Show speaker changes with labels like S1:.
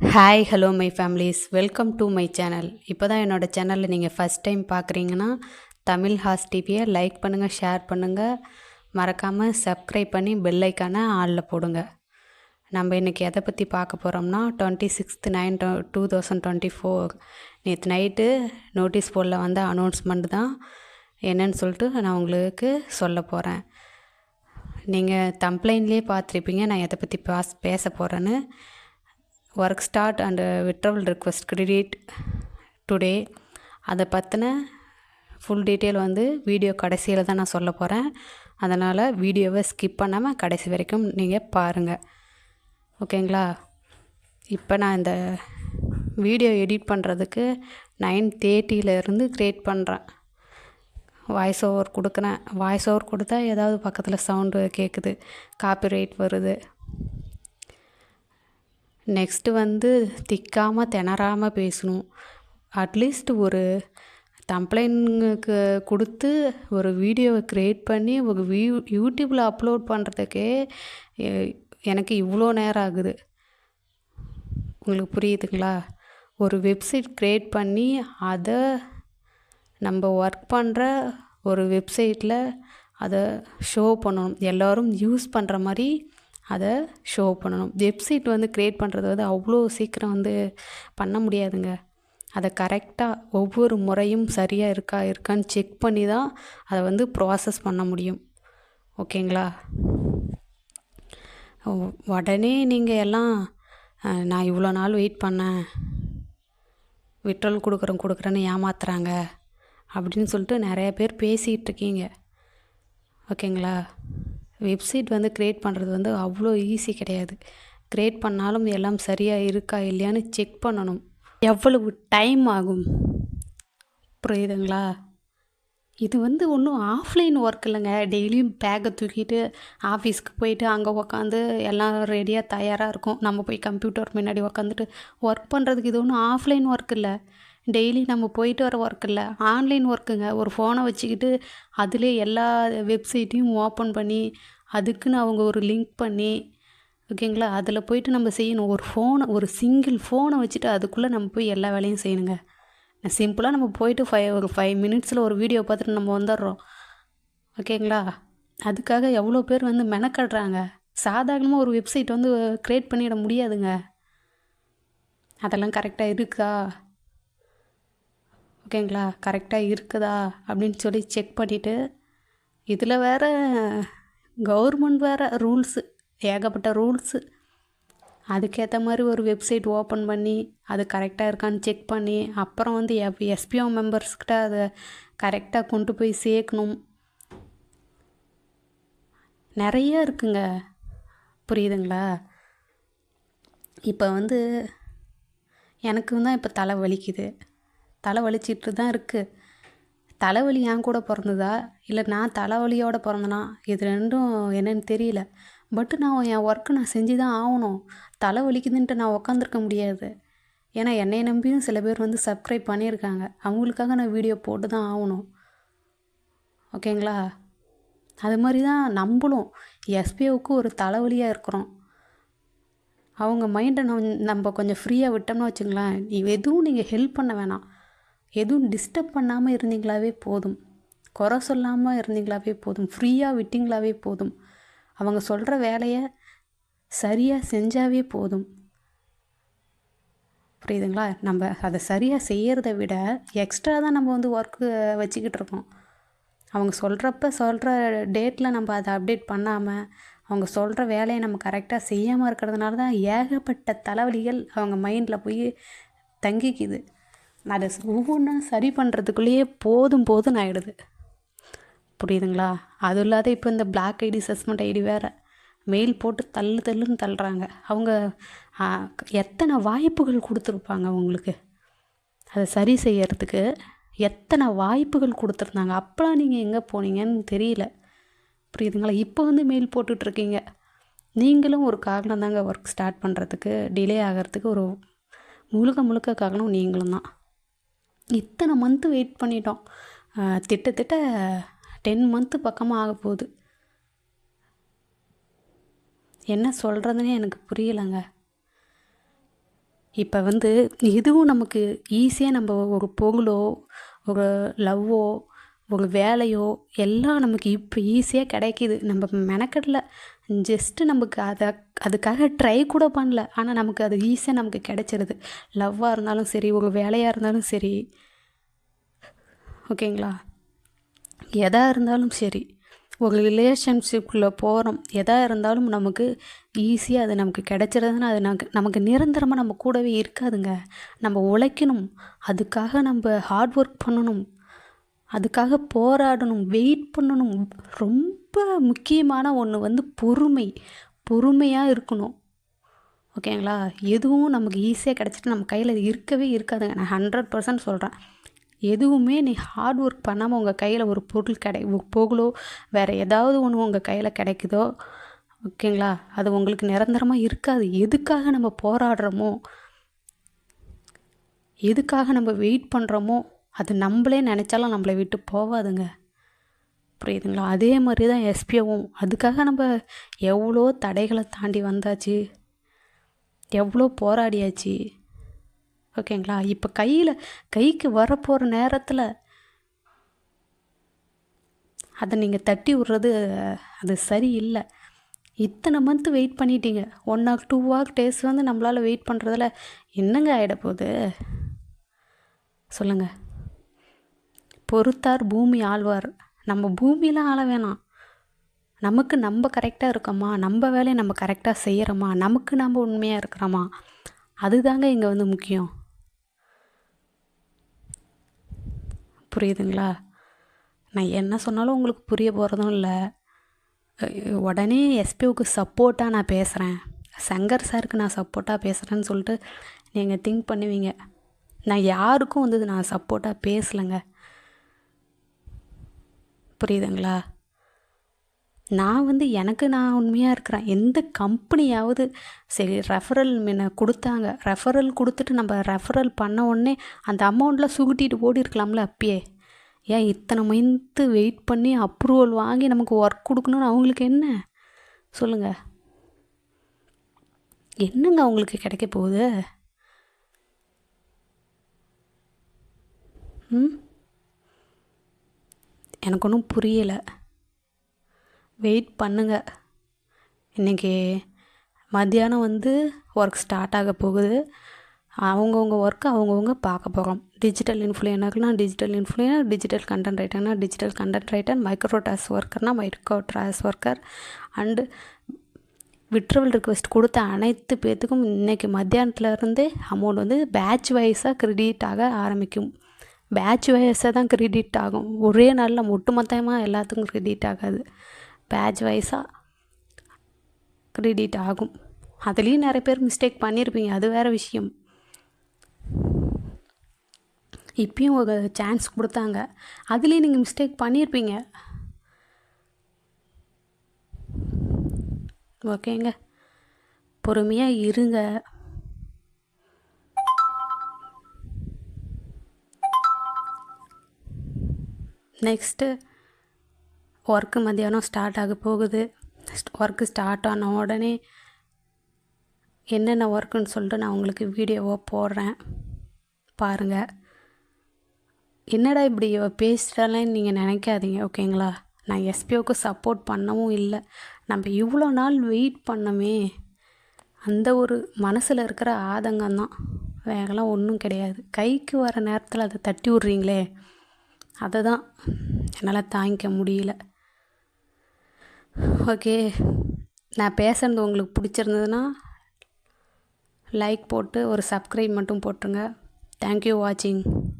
S1: Hi hello my families welcome to my channel இப்போ தான் என்னோடய சேனலில் நீங்கள் ஃபஸ்ட் டைம் பார்க்குறீங்கன்னா தமிழ் ஹாஸ் டிவியை லைக் பண்ணுங்கள் ஷேர் பண்ணுங்கள் மறக்காமல் சப்ஸ்கிரைப் பண்ணி பெல்லைக்கான ஆளில் போடுங்க. நம்ம இன்றைக்கி எதை பற்றி பார்க்க போகிறோம்னா twenty sixth nine two thousand twenty four நேற்று நைட்டு நோட்டீஸ் போர்டில் வந்த அனௌன்ஸ்மெண்ட் தான் என்னன்னு சொல்லிட்டு நான் உங்களுக்கு சொல்ல போகிறேன் நீங்கள் கம்ப்ளைண்ட்லேயே பார்த்துருப்பீங்க நான் எதை பற்றி பாஸ் பேச போகிறேன்னு work start and withdrawal request credit today அதை பற்றின ஃபுல் டீட்டெயில் வந்து வீடியோ கடைசியில் தான் நான் சொல்ல போகிறேன் அதனால் வீடியோவை ஸ்கிப் பண்ணாமல் கடைசி வரைக்கும் நீங்கள் பாருங்கள் ஓகேங்களா? இப்போ நான் இந்த வீடியோ எடிட் பண்ணுறதுக்கு நைன் தேர்ட்டியிலேருந்து க்ரியேட் பண்ணுறேன் வாய்ஸ் ஓவர் கொடுக்குறேன். வாய்ஸ் ஓவர் கொடுத்தா ஏதாவது பக்கத்தில் சவுண்டு கேட்குது காப்பிரைட் வருது. நெக்ஸ்ட்டு வந்து திக்காமல் திணறாமல் பேசணும். அட்லீஸ்ட் ஒரு தம்ப்ளைனுக்கு கொடுத்து ஒரு வீடியோவை க்ரியேட் பண்ணி ஒரு வியூ யூடியூப்பில் அப்லோட் பண்ணுறதுக்கே எனக்கு இவ்வளோ நேரம் ஆகுது. உங்களுக்கு புரியுதுங்களா? ஒரு வெப்சைட் க்ரியேட் பண்ணி அதை நம்ம ஒர்க் பண்ணுற ஒரு வெப்சைட்டில் அதை ஷோ பண்ணணும். எல்லோரும் யூஸ் பண்ணுற மாதிரி அதை ஷோ பண்ணணும். வெப்சைட் வந்து க்ரியேட் பண்ணுறது வந்து அவ்வளோ சீக்கிரம் வந்து பண்ண முடியாதுங்க. அதை கரெக்டாக ஒவ்வொரு முறையும் சரியாக இருக்கா இருக்கான்னு செக் பண்ணி தான் அதை வந்து ப்ராசஸ் பண்ண முடியும். ஓகேங்களா? உடனே நீங்கள் எல்லாம் நான் இவ்வளோ நாள் வெயிட் பண்ணேன். விட்ரல் கொடுக்குறேன் கொடுக்குறேன்னு ஏமாத்துறாங்க அப்படின்னு சொல்லிட்டு நிறைய பேர் பேசிகிட்டு இருக்கீங்க. ஓகேங்களா? வெப்சைட் வந்து க்ரியேட் பண்ணுறது வந்து அவ்வளோ ஈஸி கிடையாது. க்ரியேட் பண்ணாலும் எல்லாம் சரியாக இருக்கா இல்லையான்னு செக் பண்ணணும். எவ்வளவு டைம் ஆகும்? புரியுதுங்களா? இது வந்து ஒன்றும் ஆஃப்லைன் ஒர்க் இல்லைங்க. டெய்லியும் பேக்கை தூக்கிட்டு ஆஃபீஸ்க்கு போயிட்டு அங்கே உக்காந்து எல்லாம் ரெடியாக தயாராக இருக்கும். நம்ம போய் கம்ப்யூட்டர் முன்னாடி உக்காந்துட்டு ஒர்க் பண்ணுறதுக்கு இது ஒன்றும் ஆஃப்லைன் ஒர்க் இல்லை. டெய்லி நம்ம போயிட்டு வர ஒர்க் இல்லை. ஆன்லைன் ஒர்க்குங்க. ஒரு ஃபோனை வச்சுக்கிட்டு அதிலே எல்லா வெப்சைட்டையும் ஓப்பன் பண்ணி அதுக்குன்னு அவங்க ஒரு லிங்க் பண்ணி ஓகேங்களா அதில் போயிட்டு நம்ம செய்யணும். ஒரு ஃபோனை ஒரு சிங்கிள் ஃபோனை வச்சுட்டு அதுக்குள்ளே நம்ம போய் எல்லா வேலையும் செய்யணுங்க. சிம்பிளாக நம்ம போயிட்டு ஃபைவ் ஒரு ஃபைவ் மினிட்ஸில் ஒரு வீடியோ பார்த்துட்டு நம்ம வந்துடுறோம். ஓகேங்களா அதுக்காக எவ்வளோ பேர் வந்து மெனக்கடுறாங்க? சாதாரணமாக ஒரு வெப்சைட் வந்து க்ரியேட் பண்ணிட முடியாதுங்க. அதெல்லாம் கரெக்டாக இருக்கா? ஓகேங்களா கரெக்டாக இருக்குதா? அப்படின்னு சொல்லி செக் பண்ணிவிட்டு இதில் வேறு கவர்மெண்ட் வேறு ரூல்ஸு ஏகப்பட்ட ரூல்ஸு. அதுக்கேற்ற மாதிரி ஒரு வெப்சைட் ஓப்பன் பண்ணி அது கரெக்டாக இருக்கான்னு செக் பண்ணி அப்புறம் வந்து எப் எஸ்பிஓ மெம்பர்ஸ்கிட்ட அதை கரெக்டாக கொண்டு போய் சேர்க்கணும். நிறைய இருக்குங்க. புரியுதுங்களா? இப்போ வந்து எனக்கு தான் இப்போ தலை வலிக்குது. தலை வலிச்சிட்டு தான் இருக்குது தலைவலி என் கூட பிறந்ததா? இல்லை நான் தலைவலியோடு பிறந்தனா? இது ரெண்டும் என்னன்னு தெரியல. பட்டு நான் என் ஒர்க்கு நான் செஞ்சு தான் ஆகணும். தலை வலிக்குதுன்ட்டு நான் உக்காந்துருக்க முடியாது. ஏன்னா என்னை நம்பியும் சில பேர் வந்து சப்ஸ்கிரைப் பண்ணியிருக்காங்க. அவங்களுக்காக நான் வீடியோ போட்டு தான் ஆகணும். ஓகேங்களா? அது மாதிரி தான் நம்மளும் எஸ்பிஓவுக்கு ஒரு தலைவலியாக இருக்கிறோம். அவங்க மைண்டை நம்ம நம்ம கொஞ்சம் ஃப்ரீயாக விட்டோம்னா வச்சுங்களேன் எதுவும் நீங்கள் ஹெல்ப் பண்ண வேணாம். எதுவும் டிஸ்டர்ப் பண்ணாமல் இருந்தீங்களாவே போதும். குறை சொல்லாமல் இருந்தீங்களாவே போதும். ஃப்ரீயாக விட்டிங்களாவே போதும். அவங்க சொல்கிற வேலையை சரியாக செஞ்சாவே போதும். புரியுதுங்களா? நம்ம அதை சரியாக செய்கிறத விட எக்ஸ்ட்ரா தான் நம்ம வந்து ஒர்க்கு வச்சுக்கிட்டு இருக்கோம். அவங்க சொல்கிறப்ப சொல்கிற டேட்டில் நம்ம அதை அப்டேட் பண்ணாமல் அவங்க சொல்கிற வேலையை நம்ம கரெக்டாக செய்யாமல் இருக்கிறதுனால தான் ஏகப்பட்ட தலைவலிகள் அவங்க மைண்டில் போய் தங்கிக்குது. அதை ஒவ்வொன்றும் சரி பண்ணுறதுக்குள்ளேயே போதும் போதும் ஆகிடுது புரியுதுங்களா? அது இல்லாத இப்போ இந்த பிளாக் ஐடி சஸ்மெண்ட் ஐடி வேறு மெயில் போட்டு தள்ளு தள்ளுன்னு தள்ளுறாங்க. அவங்க எத்தனை வாய்ப்புகள் கொடுத்துருப்பாங்க அவங்களுக்கு? அதை சரி செய்யறதுக்கு எத்தனை வாய்ப்புகள் கொடுத்துருந்தாங்க? அப்போலாம் நீங்கள் எங்கே போனீங்கன்னு தெரியல. புரியுதுங்களா? இப்போ வந்து மெயில் போட்டுட்ருக்கீங்க. நீங்களும் ஒரு காரணம் தாங்க ஒர்க் ஸ்டார்ட் பண்ணுறதுக்கு டிலே ஆகிறதுக்கு ஒரு முழுக்க முழுக்க காரணம் நீங்களும் தான் இத்தனை மந்த்து வெயிட் பண்ணிட்டோம். திட்டத்திட்ட டென் மந்த்து பக்கமாக ஆக போகுது. என்ன சொல்கிறதுனே எனக்கு புரியலைங்க. இப்போ வந்து இதுவும் நமக்கு ஈஸியாக நம்ம ஒரு பொருளோ ஒரு லவ்வோ ஒரு வேலையோ எல்லாம் நமக்கு இப்போ ஈஸியாக கிடைக்கிது. நம்ம மெனக்கடல. ஜஸ்ட்டு நமக்கு அதை அதுக்காக ட்ரை கூட பண்ணல. ஆனால் நமக்கு அது ஈஸியாக நமக்கு கிடைச்சிருது. லவ்வாக இருந்தாலும் சரி ஒரு வேலையாக இருந்தாலும் சரி. ஓகேங்களா எதாக இருந்தாலும் சரி ஒரு ரிலேஷன்ஷிப்பில் போகிறோம் எதாக இருந்தாலும் நமக்கு ஈஸியாக அது நமக்கு கிடைச்சிருதுன்னா அது நமக்கு நமக்கு நிரந்தரமாக நம்ம கூடவே இருக்காதுங்க. நம்ம உழைக்கணும். அதுக்காக நம்ம ஹார்ட் ஒர்க் பண்ணணும். அதுக்காக போராடணும். வெயிட் பண்ணணும். ரொம்ப ரொம்ப முக்கியமான ஒன்று வந்து பொறுமை. பொறுமையாக இருக்கணும். ஓகேங்களா? எதுவும் நமக்கு ஈஸியாக கிடச்சிட்டு நம்ம கையில் இருக்கவே இருக்காதுங்க. நான் ஹண்ட்ரட் பர்சன்ட் சொல்கிறேன் எதுவுமே நீ ஹார்ட் ஒர்க் பண்ணாமல் உங்கள் கையில் ஒரு பொருள் கிடை போகலோ வேறு ஏதாவது ஒன்று உங்கள் கையில் கிடைக்குதோ ஓகேங்களா? அது உங்களுக்கு நிரந்தரமாக இருக்காது. எதுக்காக நம்ம போராடுறோமோ எதுக்காக நம்ம வெயிட் பண்ணுறோமோ அது நம்மளே நினச்சாலும் நம்மளை விட்டு போகாதுங்க புரியுதுங்களா? அதே மாதிரி தான் எஸ்பிஓவும் அதுக்காக நம்ம எவ்வளோ தடைகளை தாண்டி வந்தாச்சு? எவ்வளோ போராடியாச்சு? ஓகேங்களா? இப்போ கையில் கைக்கு வரப்போகிற நேரத்தில் அதை நீங்கள் தட்டி விட்றது அது சரியில்லை. இத்தனை மந்த்து வெயிட் பண்ணிட்டீங்க. ஒன் ஆக் டூ ஆக் டேஸ் வந்து நம்மளால் வெயிட் பண்ணுறதுல என்னங்க ஆகிட போகுது? சொல்லுங்கள் பொறுத்தார் பூமி ஆழ்வார். நம்ம பூமியெலாம் ஆள வேணாம். நமக்கு நம்ம கரெக்டாக இருக்கோமா? நம்ம வேலையை நம்ம கரெக்டாக செய்கிறோமா நமக்கு நம்ம உண்மையாக இருக்கிறோமா? அதுதாங்க இங்கே வந்து முக்கியம். புரியுதுங்களா? நான் என்ன சொன்னாலும் உங்களுக்கு புரிய போகிறதும் இல்லை. உடனே எஸ்பிஓக்கு சப்போர்ட்டாக நான் பேசுகிறேன் சங்கர் சாருக்கு நான் சப்போர்ட்டாக பேசுகிறேன்னு சொல்லிட்டு நீங்கள் திங்க் பண்ணுவீங்க. நான் யாருக்கும் வந்து நான் சப்போர்ட்டாக பேசலைங்க. புரியுதுங்களா? நான் வந்து எனக்கு நான் உண்மையாக இருக்கிறேன். எந்த கம்பெனியாவது சரி ரெஃபரல் முன்ன கொடுத்தாங்க. ரெஃபரல் கொடுத்துட்டு நம்ம ரெஃபரல் பண்ண உடனே அந்த அமௌண்ட்டில் சுகுட்டிட்டு ஓடி இருக்கலாம்ல அப்பயே. ஏன் இத்தனை மந்த்து வெயிட் பண்ணி அப்ரூவல் வாங்கி நமக்கு ஒர்க் கொடுக்கணுன்னு அவங்களுக்கு என்ன? சொல்லுங்கள் என்னங்க அவங்களுக்கு கிடைக்க போகுது? ம்? எனக்கு ஒன்றும் புரியலை. வெயிட் பண்ணுங்க. இன்றைக்கி மத்தியானம் வந்து ஒர்க் ஸ்டார்ட் ஆக போகுது. அவங்கவுங்க ஒர்க்கு அவங்கவுங்க பார்க்க போகிறோம் டிஜிட்டல் இன்ஃப்ளூயனர்னா digital influencer digital content ரைட்டர்னா digital content writer micro task ஒர்க்கர்னா micro task worker and withdrawal request கொடுத்த அனைத்து பேர்த்துக்கும் இன்றைக்கி மத்தியானத்துலேருந்தே அமௌண்ட் வந்து பேட்ச் வைஸாக க்ரெடிட் ஆக ஆரம்பிக்கும். பேட்ச் வைஸாக தான் கிரெடிட் ஆகும். ஒரே நாளில் ஒட்டுமொத்தமாக எல்லாத்துக்கும் கிரெடிட் ஆகாது. பேட்ச் வைஸாக கிரெடிட் ஆகும். அதுலேயும் நிறைய பேர் மிஸ்டேக் பண்ணியிருப்பீங்க அது வேறு விஷயம். இப்பயும் ஒரு சான்ஸ் கொடுத்தாங்க. அதுலேயும் நீங்கள் மிஸ்டேக் பண்ணியிருப்பீங்க ஓகேங்க பொறுமையாக இருங்க. நெக்ஸ்ட்டு ஒர்க்கு மத்தியானம் ஸ்டார்ட் ஆக போகுது. ஒர்க்கு ஸ்டார்ட் ஆன உடனே என்னென்ன ஒர்க்குன்னு சொல்லிட்டு நான் உங்களுக்கு வீடியோவாக போடுறேன். பாருங்கள் என்னடா இப்படி இவ பேசுகிறாளேன்னு நீங்கள் நினைக்காதீங்க ஓகேங்களா நான் எஸ்பிஓக்கு சப்போர்ட் பண்ணவும் இல்லை. நம்ம இவ்வளோ நாள் வெயிட் பண்ணமே. அந்த ஒரு மனசில் இருக்கிற ஆதங்கம் தான் வேகலாம் ஒன்றும் கிடையாது. கைக்கு வர நேரத்தில் அதை தட்டி விட்றீங்களே. அதை தான் என்னால் தாங்கிக்க முடியல. ஓகே. நான் பேசுகிறது உங்களுக்கு பிடிச்சிருந்ததுன்னா லைக் போட்டு ஒரு சப்ஸ்கிரைப் மட்டும் போட்டுருங்க. தேங்க்யூ வாட்சிங்